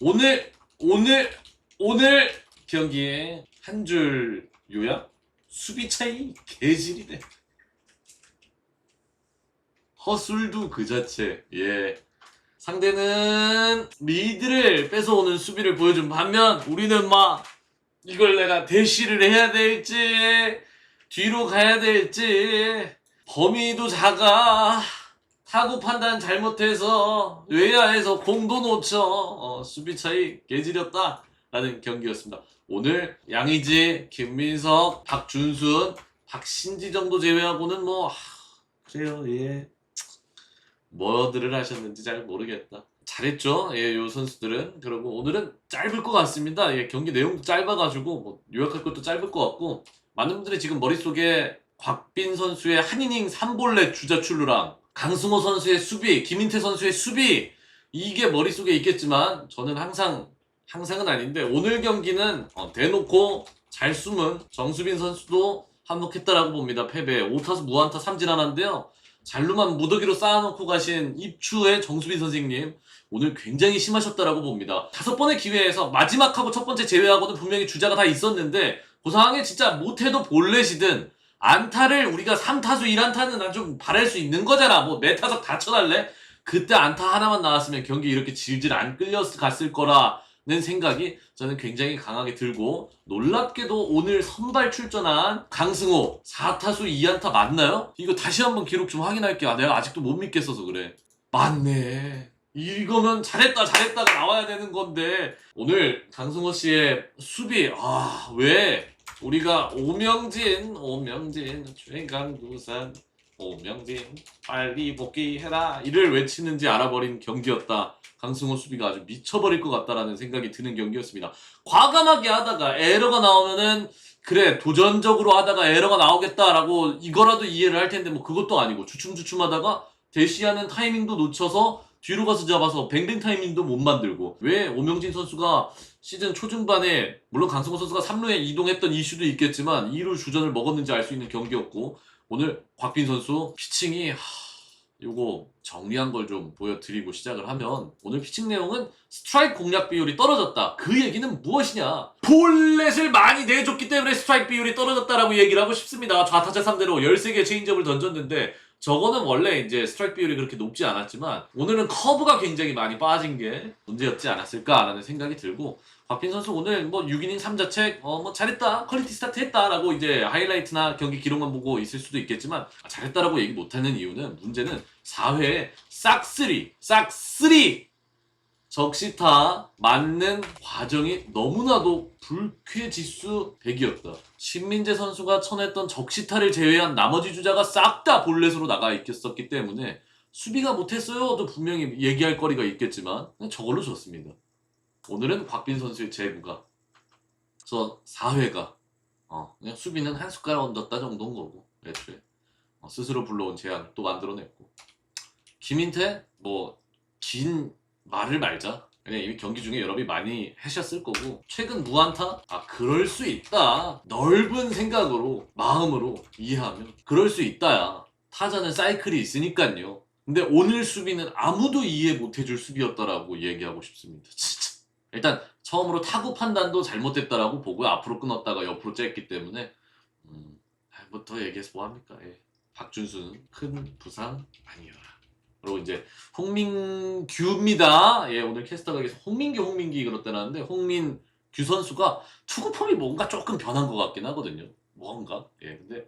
오늘 오늘 오늘 경기에 한 줄 요약 수비 차이 개질이네. 허술도 그 자체. 예. 상대는 리드를 뺏어오는 수비를 보여준 반면 우리는 막 이걸 내가 대시를 해야 될지 뒤로 가야 될지 범위도 작아 타구 판단 잘못해서 외야에서 공도 놓쳐 어, 수비 차이 개지렸다 라는 경기였습니다 오늘 양의지 김민석 박준순 박신지 정도 제외하고는 뭐 하, 그래요 예 뭐들을 하셨는지 잘 모르겠다. 잘했죠. 예, 요 선수들은. 그리고 오늘은 짧을 것 같습니다. 예, 경기 내용도 짧아가지고 뭐 요약할 것도 짧을 것 같고 많은 분들이 지금 머릿속에 곽빈 선수의 한 이닝 3볼넷 주자 출루랑 강승호 선수의 수비, 김인태 선수의 수비 이게 머릿속에 있겠지만 저는 항상 항상은 아닌데 오늘 경기는 어, 대놓고 잘 숨은 정수빈 선수도 한몫했다라고 봅니다. 패배 5타수 무안타 3진 하나인데요. 잘루만 무더기로 쌓아놓고 가신 입추의 정수빈 선생님 오늘 굉장히 심하셨다라고 봅니다. 다섯 번의 기회에서 마지막하고 첫 번째 제외하고는 분명히 주자가 다 있었는데 그 상황에 진짜 못해도 볼넷이든 안타를 우리가 3타수 1안타는 난 좀 바랄 수 있는 거잖아. 뭐내 타석 다 쳐달래? 그때 안타 하나만 나왔으면 경기 이렇게 질질 안 끌려갔을 거라는 생각이 저는 굉장히 강하게 들고 놀랍게도 오늘 선발 출전한 강승호 4타수 2안타 맞나요? 이거 다시 한번 기록 좀 확인할게요. 아, 내가 아직도 못 믿겠어서 그래. 맞네. 이거면 잘했다 잘했다가 나와야 되는 건데 오늘 강승호 씨의 수비 아 왜 우리가 오명진 오명진 최강두산 오명진 빨리 복귀해라 이를 외치는지 알아버린 경기였다. 강승호 수비가 아주 미쳐버릴 것 같다라는 생각이 드는 경기였습니다. 과감하게 하다가 에러가 나오면은 그래 도전적으로 하다가 에러가 나오겠다라고 이거라도 이해를 할 텐데 뭐 그것도 아니고 주춤주춤하다가 대시하는 타이밍도 놓쳐서 뒤로 가서 잡아서 뱅뱅 타이밍도 못 만들고 왜 오명진 선수가 시즌 초중반에 물론 강승호 선수가 3루에 이동했던 이슈도 있겠지만 2루 주전을 먹었는지 알 수 있는 경기였고 오늘 곽빈 선수 피칭이 하, 요거 정리한 걸 좀 보여드리고 시작을 하면 오늘 피칭 내용은 스트라이크 공략 비율이 떨어졌다. 그 얘기는 무엇이냐? 볼넷을 많이 내줬기 때문에 스트라이크 비율이 떨어졌다라고 얘기를 하고 싶습니다. 좌타자 상대로 13개의 체인지업을 던졌는데 저거는 원래 이제 스트라이크 비율이 그렇게 높지 않았지만 오늘은 커브가 굉장히 많이 빠진 게 문제였지 않았을까라는 생각이 들고 박빈 선수 오늘 뭐 6이닝 3자책 어 뭐 잘했다 퀄리티 스타트 했다라고 이제 하이라이트나 경기 기록만 보고 있을 수도 있겠지만 아, 잘했다라고 얘기 못하는 이유는 문제는 4회에 싹쓰리 싹쓰리 적시타 맞는 과정이 너무나도 불쾌지수 100이었다. 신민재 선수가 쳐냈던 적시타를 제외한 나머지 주자가 싹 다 볼넷으로 나가 있었기 때문에 수비가 못했어요도 분명히 얘기할 거리가 있겠지만 저걸로 졌습니다. 오늘은 곽빈 선수의 제구가 그래서 4회가 어, 그냥 수비는 한 숟가락 얹었다 정도인 거고 애초에 어, 스스로 불러온 제안 또 만들어냈고 김인태 뭐긴 말을 말자. 그냥 이미 경기 중에 여러분이 많이 하셨을 거고 최근 무안타? 아 그럴 수 있다. 넓은 생각으로 마음으로 이해하면 그럴 수 있다야. 타자는 사이클이 있으니까요. 근데 오늘 수비는 아무도 이해 못 해줄 수비였다라고 얘기하고 싶습니다. 진짜. 일단 처음으로 타구 판단도 잘못됐다라고 보고요. 앞으로 끊었다가 옆으로 쬐기 때문에 음, 뭐더 얘기해서 뭐합니까? 예. 박준수는 큰 부상 아니어라. 그리고 이제 홍민규입니다. 예, 오늘 캐스터가 계속 홍민규 홍민기 그렇다는데 홍민규 선수가 투구 폼이 뭔가 조금 변한 것 같긴 하거든요. 뭔가? 예, 근데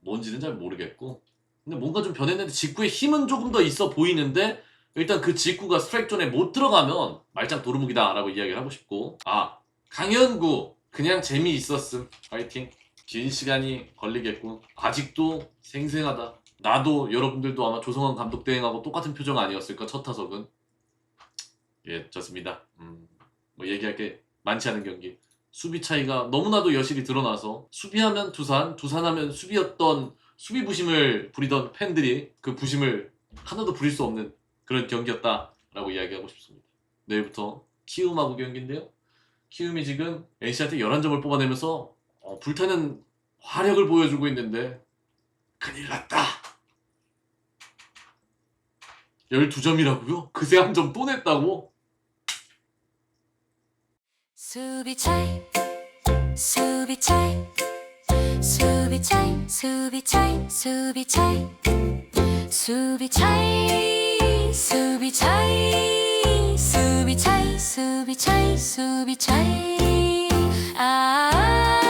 뭔지는 잘 모르겠고. 근데 뭔가 좀 변했는데 직구에 힘은 조금 더 있어 보이는데 일단 그 직구가 스트라이크 존에 못 들어가면 말짱 도루묵이다라고 이야기를 하고 싶고. 아 강현구 그냥 재미있었음. 파이팅. 긴 시간이 걸리겠고. 아직도 생생하다 나도 여러분들도 아마 조성환 감독 대행하고 똑같은 표정 아니었을까 첫 타석은. 예 좋습니다. 음, 뭐 얘기할 게 많지 않은 경기. 수비 차이가 너무나도 여실히 드러나서 수비하면 두산 두산하면 수비였던 수비 부심을 부리던 팬들이 그 부심을 하나도 부릴 수 없는 그런 경기였다라고 이야기하고 싶습니다. 내일부터 키움하고 경기인데요. 키움이 지금 NC한테 11점을 뽑아내면서 어, 불타는 화력을 보여주고 있는데 큰일 났다. 12점이라고요? 그새 한 점 또 냈다고? 수비 차이 수비 차이 수비 차이 수비 차이 수비 차이 수비 차이 수비 차이 수비 차이 수비 차이 수비 차이 아